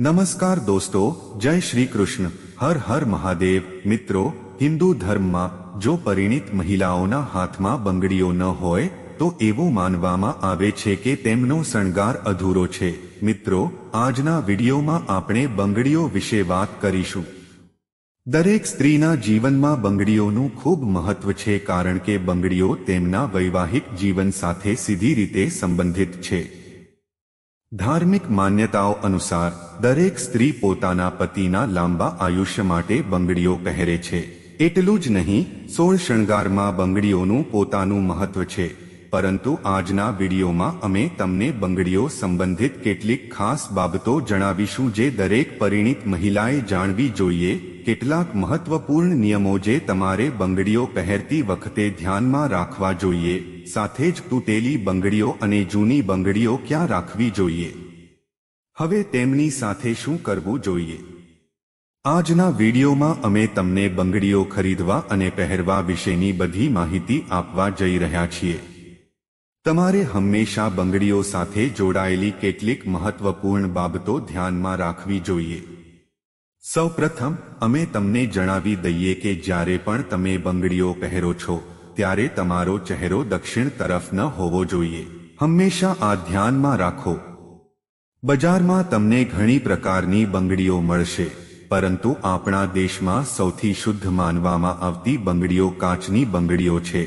નમસ્કાર દોસ્તો, જય શ્રી કૃષ્ણ. હર હર મહાદેવ. મિત્રો, હિન્દુ ધર્મમાં જો પરિણીત મહિલાઓના હાથમાં બંગડીઓ ન હોય, તો એવું માનવામાં આવે છે કે તેમનો શણગાર અધૂરો છે. મિત્રો, આજના વિડીયોમાં આપણે બંગડીઓ વિશે વાત કરીશું. દરેક સ્ત્રીના જીવનમાં બંગડીઓનું ખૂબ મહત્વ છે કારણ કે બંગડીઓ તેમના વૈવાહિક જીવન સાથે સીધી રીતે સંબંધિત છે. ધાર્મિક માન્યતાઓ અનુસાર, દરેક સ્ત્રી પોતાના પતિના લાંબા આયુષ્ય માટે બંગડીઓ પહેરે છે. એટલું જ નહીં, સોળ શણગારમાં બંગડીઓનું પોતાનું મહત્વ છે. પરંતુ આજના વિડીયોમાં અમે તમને બંગડીઓ સંબંધિત કેટલીક ખાસ બાબતો જણાવીશું જે દરેક પરિણીત મહિલાએ જાણવી જોઈએ કેટલાક મહત્વપૂર્ણ નિયમો જે તમારે બંગડીઓ પહેરતી વખતે ધ્યાનમાં રાખવા જોઈએ. સાથે જ તૂટેલી બંગડીઓ અને જૂની બંગડીઓ ક્યાં રાખવી જોઈએ? હવે તેમની સાથે શું કરવું જોઈએ? આજના વિડીયોમાં અમે તમને બંગડીઓ ખરીદવા અને પહેરવા વિશેની બધી માહિતી આપવા જઈ રહ્યા છીએ. તમારે હંમેશા બંગડીઓ સાથે જોડાયેલી કેટલીક મહત્વપૂર્ણ બાબતો ધ્યાનમાં રાખવી જોઈએ. સૌપ્રથમ, અમે તમને જણાવી દઈએ કે જ્યારે પણ તમે બંગડીઓ પહેરો છો, ત્યારે તમારો ચહેરો દક્ષિણ તરફ ન હોવો જોઈએ. હંમેશા આ ધ્યાનમાં રાખો. બજારમાં તમને ઘણી પ્રકારની બંગડીઓ મળશે, પરંતુ આપણા દેશમાં સૌથી શુદ્ધ માનવામાં આવતી બંગડીઓ કાચની બંગડીઓ છે.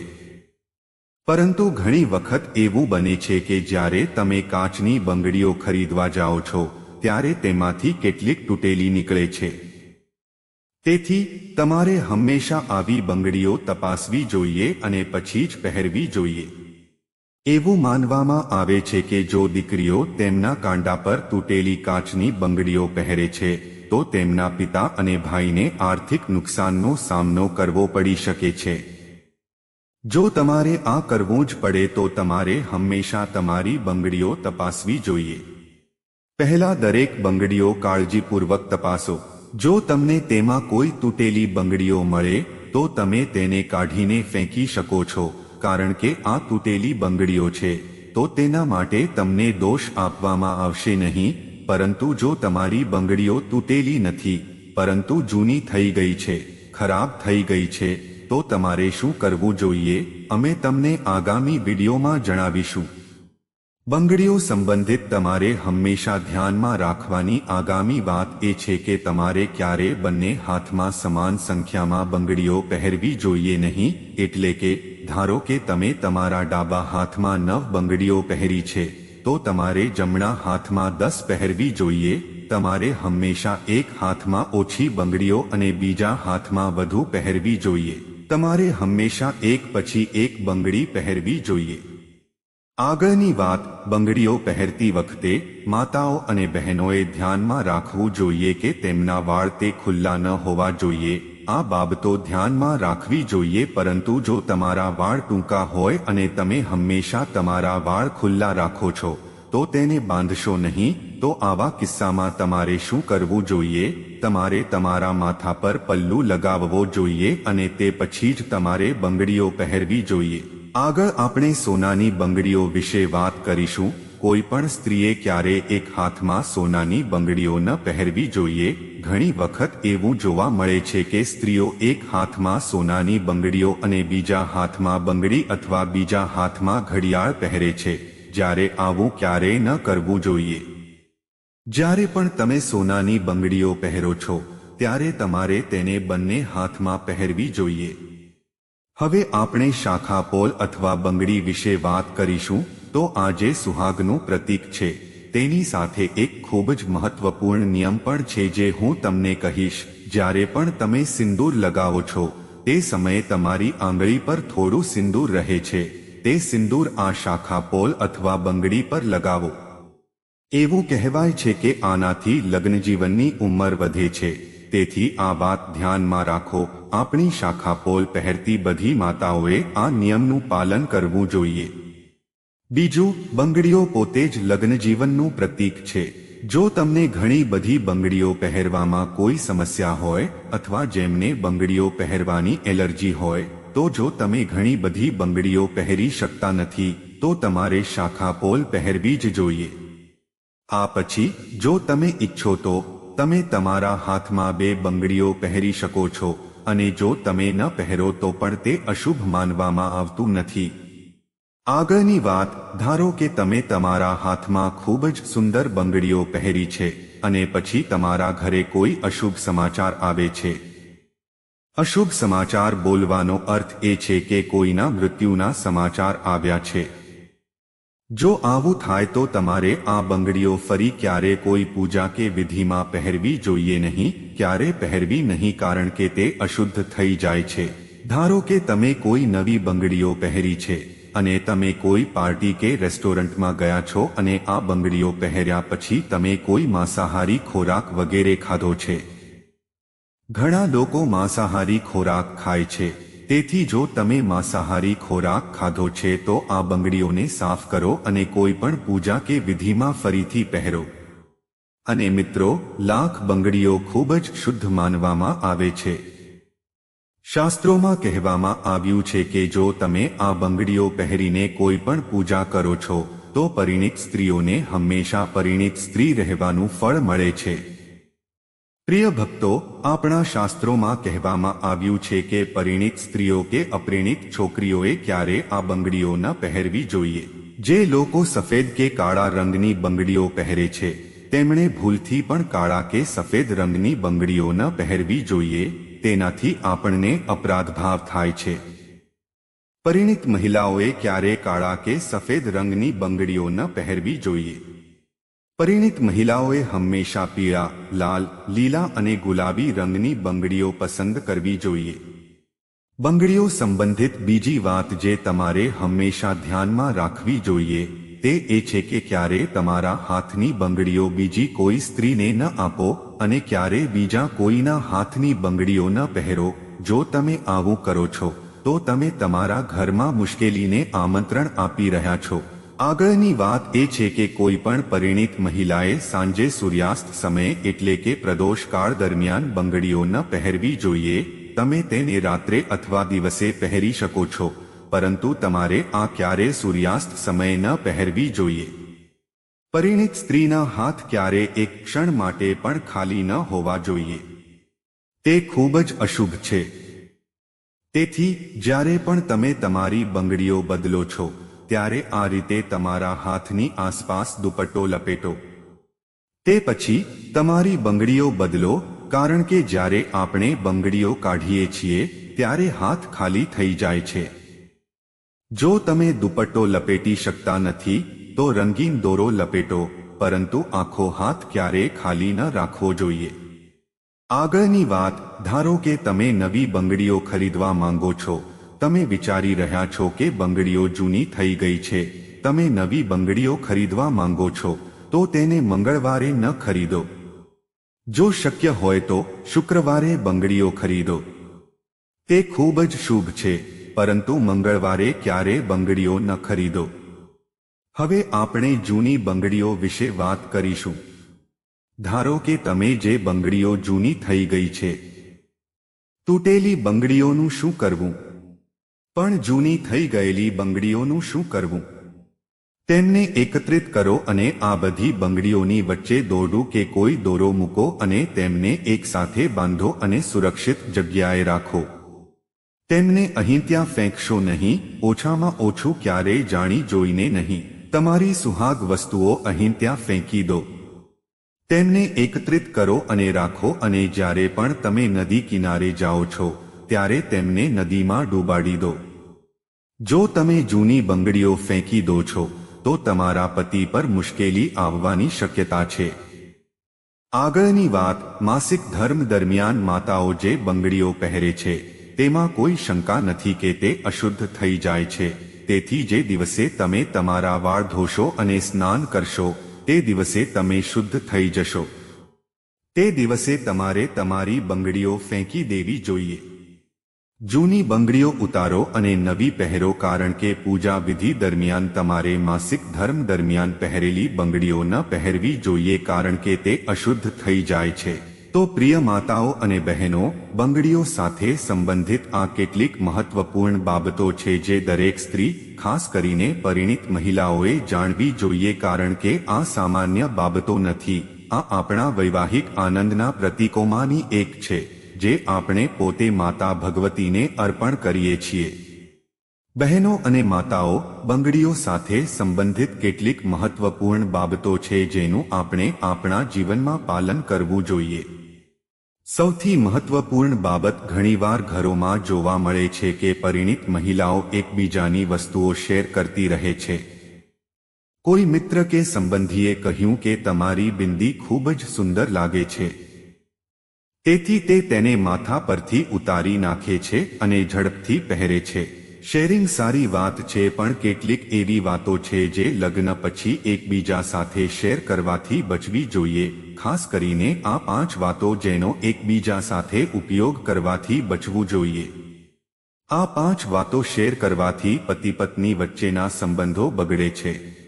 પરંતુ ઘણી વખત એવું બને છે કે જ્યારે તમે કાચની બંગડીઓ ખરીદવા જાઓ છો ત્યારે તેમાંથી કેટલીક તૂટેલી નીકળે છે. તેથી, તમારે હંમેશા આવી બંગડીઓ તપાસવી જોઈએ અને પછી જ પહેરવી જોઈએ. એવું માનવામાં આવે છે કે જો દીકરીઓ તેમના કાંડા પર તૂટેલી કાચની બંગડીઓ પહેરે છે, તો તેમના પિતા અને ભાઈને આર્થિક નુકસાનનો સામનો કરવો પડી શકે છે. જો તમારે આ કરવું જ પડે તો તમારે હંમેશા તમારી બંગડીઓ તપાસવી જોઈએ. પહેલા દરેક બંગડીઓ કાળજીપૂર્વક તપાસો. જો તમને તેમાં કોઈ તૂટેલી બંગડીઓ મળે, તો તમે તેને કાઢીને ફેંકી શકો છો, કારણ કે આ તૂટેલી બંગડીઓ છે. તો તેના માટે તમને દોષ આપવામાં આવશે નહીં, પરંતુ જો તમારી બંગડીઓ તૂટેલી નથી, પરંતુ જૂની થઈ ગઈ છે, ખરાબ થઈ ગઈ છે, તો તમારે શું કરવું જોઈએ, અમે તમને આગામી વિડીયોમાં જણાવીશું. બંગડીઓ સંબંધિત તમારે હંમેશા ધ્યાનમાં રાખવાની આગામી વાત એ છે કે તમારે ક્યારે બંને હાથમાં સમાન સંખ્યામાં બંગડીઓ પહેરવી જોઈએ નહીં, એટલે કે, ધારો કે તમે તમારા ડાબા હાથમાં નવ બંગડીઓ પહેરી છે, તો તમારે જમણા હાથમાં દસ પહેરવી જોઈએ, તમારે હંમેશા એક હાથમાં ઓછી બંગડીઓ અને બીજા હાથમાં વધુ પહેરવી જોઈએ, તમારે હંમેશા એક પછી એક બંગડી પહેરવી જોઈએ. આગળની વાત બંગડીઓ પહેરતી વખતે માતાઓ અને બહેનોએ ધ્યાનમાં રાખવું જોઈએ કે તેમના વાળ તે ખુલ્લા ન હોવા જોઈએ. આ બાબતો ધ્યાનમાં રાખવી જોઈએ પરંતુ જો તમારા વાળ ટૂંકા હોય અને તમે હંમેશા તમારા વાળ ખુલ્લા રાખો છો, તો તેને બાંધશો નહીં, તો આવા કિસ્સામાં તમારે શું કરવું જોઈએ? તમારે તમારા માથા પર પલ્લુ લગાવવો જોઈએ અને તે પછી જ તમારે બંગડીઓ પહેરવી જોઈએ. આગળ આપણે સોનાની બંગડીઓ વિશે વાત કરીશું. કોઈ પણ સ્ત્રીએ ક્યારે એક હાથમાં સોનાની બંગડીઓ ન પહેરવી જોઈએ? ઘણી વખત એવું જોવા મળે છે કે સ્ત્રીઓ એક હાથમાં સોનાની બંગડીઓ અને બીજા હાથમાં બંગડી અથવા બીજા હાથમાં ઘડિયાળ પહેરે છે. જ્યારે આવું ક્યારેય ન કરવું જોઈએ. જ્યારે પણ તમે સોનાની બંગડીઓ પહેરો છો, ત્યારે તમારે તેને બંને હાથમાં પહેરવી જોઈએ. હવે આપણે શાખા પોલ અથવા બંગડી વિશે વાત કરીશું, તો આજે સુહાગનું પ્રતીક છે. તેની સાથે એક ખૂબ જ મહત્વપૂર્ણ નિયમ પણ છે જે હું તમને કહીશ. જ્યારે પણ તમે સિંદૂર લગાવો છો, તે સમયે તમારી આંગળી પર થોડું સિંદૂર રહે છે. તે સિંદૂર આ શાખા પોલ અથવા બંગડી પર લગાવો. એવું કહેવાય છે કે આનાથી લગ્નજીવનની ઉંમર વધે છે. તેથી આ વાત ધ્યાનમાં રાખો, આપણી શાખા પોલ પહેરતી બધી માતાઓએ આ નિયમનું પાલન કરવું જોઈએ. બીજું, બંગડીઓ પોતે જ લગ્ન જીવનનું પ્રતીક છે. જો તમને ઘણી બધી બંગડીઓ પહેરવામાં કોઈ સમસ્યા હોય અથવા જેમને બંગડીઓ પહેરવાની એલર્જી હોય, તો જો તમે ઘણી બધી બંગડીઓ પહેરી શકતા નથી, તો તમારે શાખા પોલ પહેરવી જ જોઈએ. આ પછી, જો તમે ઈચ્છો તો તમે તમારા હાથમાં બે બંગડીઓ પહેરી શકો છો, અને જો તમે ન પહેરો તો પણ તે અશુભ માનવામાં આવતું નથી. આગળની વાત, ધારો કે તમે તમારા હાથમાં ખૂબ જ સુંદર બંગડીઓ પહેરી છે, અને પછી તમારા ઘરે કોઈ અશુભ સમાચાર આવે છે. અશુભ સમાચાર બોલવાનો અર્થ એ છે કે કોઈના મૃત્યુના સમાચાર આવ્યા છે. જો આવું થાય તો તમારે આ બંગડીઓ ફરી ક્યારે કોઈ પૂજા કે વિધિમાં પહેરવી જોઈએ નહીં, ક્યારે પહેરવી નહીં કારણ કે તે અશુદ્ધ થઈ જાય છે. ધારો કે તમે કોઈ નવી બંગડીઓ પહેરી છે, અને તમે કોઈ પાર્ટી કે રેસ્ટોરન્ટમાં ગયા છો અને આ બંગડીઓ પહેર્યા પછી તમે કોઈ માંસાહારી ખોરાક વગેરે ખાધો છે. ઘણા લોકો માંસાહારી ખોરાક ખાય છે. તેથી જો તમે માંસાહારી ખોરાક ખાધો છે તો આ બંગડીઓને સાફ કરો અને કોઈ પણ પૂજા કે વિધિમાં ફરીથી પહેરો. અને મિત્રો, લાખ બંગડીઓ ખૂબ જ શુદ્ધ માનવામાં આવે છે. શાસ્ત્રોમાં કહેવામાં આવ્યું છે કે જો તમે આ બંગડીઓ પહેરીને કોઈ પણ પૂજા કરો છો, તો પરિણીત સ્ત્રીઓને હંમેશા પરિણીત સ્ત્રી રહેવાનું ફળ મળે છે. પ્રિય ભક્તો, આપણા શાસ્ત્રોમાં કહેવામાં આવ્યું છે કે પરિણીત સ્ત્રીઓ કે અપરિણીત છોકરીઓએ ક્યારે આ બંગડીઓ ન પહેરવી જોઈએ. જે લોકો સફેદ કે કાળા રંગની બંગડીઓ પહેરે છે, તેમણે ભૂલથી પણ કાળા કે સફેદ રંગની બંગડીઓ ન પહેરવી જોઈએ, તેનાથી આપણને અપરાધભાવ થાય છે. પરિણીત મહિલાઓએ ક્યારે કાળા કે સફેદ રંગની બંગડીઓ ન પહેરવી જોઈએ. પરિણીત મહિલાઓએ હંમેશા પીળા, લાલ, લીલા અને ગુલાબી રંગની બંગડીઓ પસંદ કરવી જોઈએ. બંગડીઓ સંબંધિત બીજી વાત જે તમારે હંમેશા ધ્યાનમાં રાખવી જોઈએ, તે એ છે કે ક્યારે તમારા હાથની બંગડીઓ બીજી કોઈ સ્ત્રીને ન આપો અને ક્યારે બીજા કોઈના હાથની બંગડીઓ ન પહેરો. જો તમે આવું કરો છો, તો તમે તમારા ઘરમાં મુશ્કેલીને આમંત્રણ આપી રહ્યા છો. આગળની વાત એ છે કે કોઈ પણ પરિણીત મહિલાએ સાંજે સૂર્યાસ્ત સમયે એટલે કે પ્રદોષકાળ દરમિયાન બંગડીઓ ન પહેરવી જોઈએ, તમે તેને રાત્રે અથવા દિવસે પહેરી શકો છો, પરંતુ તમારે આ ક્યારે સૂર્યાસ્ત સમયે ન પહેરવી જોઈએ. પરિણીત સ્ત્રીના હાથ ક્યારે એક ક્ષણ માટે પણ ખાલી ન હોવા જોઈએ. તે ખૂબ જ અશુભ છે. તેથી, જ્યારે પણ તમે તમારી બંગડીઓ બદલો છો ત્યારે આ રીતે તમારા હાથની આસપાસ દુપટ્ટો લપેટો. તે પછી, તમારી બંગડીઓ બદલો, કારણ કે જ્યારે આપણે બંગડીઓ કાઢીએ છીએ, ત્યારે હાથ ખાલી થઈ જાય છે. જો તમે દુપટ્ટો લપેટી શકતા નથી, તો રંગીન દોરો લપેટો, પરંતુ આખો હાથ ક્યારે ખાલી ન રાખવો જોઈએ. આગળની વાત, ધારો કે તમે નવી બંગડીઓ ખરીદવા માંગો છો. તમે વિચારી રહ્યા છો કે બંગડીઓ જૂની થઈ ગઈ છે. તમે નવી બંગડીઓ ખરીદવા માંગો છો, તો તેને મંગળવારે ન ખરીદો. જો શક્ય હોય તો શુક્રવારે બંગડીઓ ખરીદો. તે ખૂબ જ શુભ છે, પરંતુ મંગળવારે ક્યારે બંગડીઓ ન ખરીદો. હવે આપણે જૂની બંગડીઓ વિશે વાત કરીશું. ધારો કે તમે જે બંગડીઓ જૂની થઈ ગઈ છે. તૂટેલી બંગડીઓનું શું કરવું? પણ જૂની થઈ ગયેલી બંગડીઓનું શું કરવું? તેમને એકત્રિત કરો અને આ બધી બંગડીઓની વચ્ચે દોરડું કે કોઈ દોરો મૂકો અને તેમને એકસાથે બાંધો અને સુરક્ષિત જગ્યાએ રાખો. તેમને અહીં ત્યાં ફેંકશો નહીં, ઓછામાં ઓછું ક્યારેય જાણી જોઈને નહીં. તમારી સુહાગ વસ્તુઓ અહીં ત્યાં ફેંકી દો. તેમને એકત્રિત કરો અને રાખો અને જ્યારે પણ તમે નદી કિનારે જાઓ છો ત્યારે તેમને નદીમાં ડૂબાડી દો. જો તમે જૂની બંગડીઓ ફેંકી દો છો, તો તમારા પતિ પર મુશ્કેલી આવવાની શક્યતા છે. આગળની વાત, માસિક ધર્મ દરમિયાન માતાઓ જે બંગડીઓ પહેરે છે, તેમાં કોઈ શંકા નથી કે તે અશુદ્ધ થઈ જાય છે. તેથી જે દિવસે તમે તમારા વાળ ધોશો અને સ્નાન કરશો, તે દિવસે તમે શુદ્ધ થઈ જશો. તે દિવસે તમારે તમારી બંગડીઓ ફેંકી દેવી જોઈએ. જૂની બંગડીઓ ઉતારો અને નવી પહેરો કારણ કે પૂજા વિધિ દરમિયાન તમારે માસિક ધર્મ દરમિયાન પહેરેલી બંગડીઓ ન પહેરવી જોઈએ કારણ કે તે અશુદ્ધ થઈ જાય છે. તો પ્રિય માતાઓ અને બહેનો, બંગડીઓ સાથે સંબંધિત આ કેટલીક મહત્વપૂર્ણ બાબતો છે જે દરેક સ્ત્રી, ખાસ કરીને પરિણિત મહિલાઓએ જાણવી જોઈએ કારણ કે આ સામાન્ય બાબતો નથી. આ આપણા વૈવાહિક આનંદના પ્રતીકોમાંની એક છે. જે આપણે પોતે માતા ભગવતીને અર્પણ કરીએ છીએ. બહેનો અને માતાઓ, બંગડીઓ સાથે સંબંધિત કેટલીક મહત્વપૂર્ણ બાબતો છે જેનું આપણે આપણા જીવનમાં પાલન કરવું જોઈએ. સૌથી મહત્વપૂર્ણ બાબત ઘણીવાર ઘરોમાં જોવા મળે છે કે પરિણિત મહિલાઓ એકબીજાની વસ્તુઓ શેર કરતી રહે છે. કોઈ મિત્ર કે સંબંધીએ કહ્યું કે તમારી બિંદી ખૂબ જ સુંદર લાગે છે. તેથી તે તેને માથા પરથી ઉતારી નાખે છે અને ઝડપથી પહેરે છે. શેરિંગ સારી વાત છે, પણ કેટલીક એવી વાતો છે જે લગ્ન પછી એકબીજા સાથે શેર કરવાથી બચવી જોઈએ. ખાસ કરીને આ પાંચ વાતો જેનો એકબીજા સાથે ઉપયોગ કરવાથી બચવું જોઈએ. આ પાંચ વાતો શેર કરવાથી પતિ પત્ની વચ્ચેના સંબંધો બગડે છે.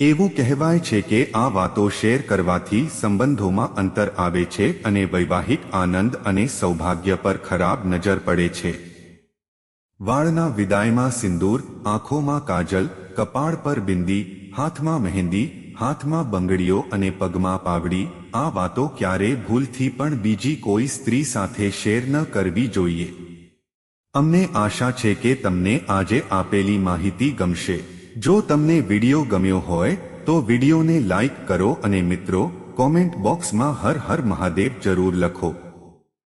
એવું કહેવાય છે કે આ વાતો શેર કરવાથી સંબંધોમાં અંતર આવે છે અને વૈવાહિક આનંદ અને સૌભાગ્ય પર ખરાબ નજર પડે છે. વાળના વિદાયમાં સિંદૂર, આંખોમાં કાજલ, કપાળ પર બિંદી, હાથમાં મહેંદી, હાથમાં બંગડીઓ અને પગમાં પાવડી, આ વાતો ક્યારે ભૂલથી પણ બીજી કોઈ સ્ત્રી સાથે શેર ન કરવી જોઈએ. અમને આશા છે કે તમને આજે આપેલી માહિતી ગમશે. જો તમને વિડિયો ગમ્યો હોય, તો વિડીયોને લાઈક કરો અને મિત્રો, કોમેન્ટ બોક્સમાં હર હર મહાદેવ જરૂર લખો.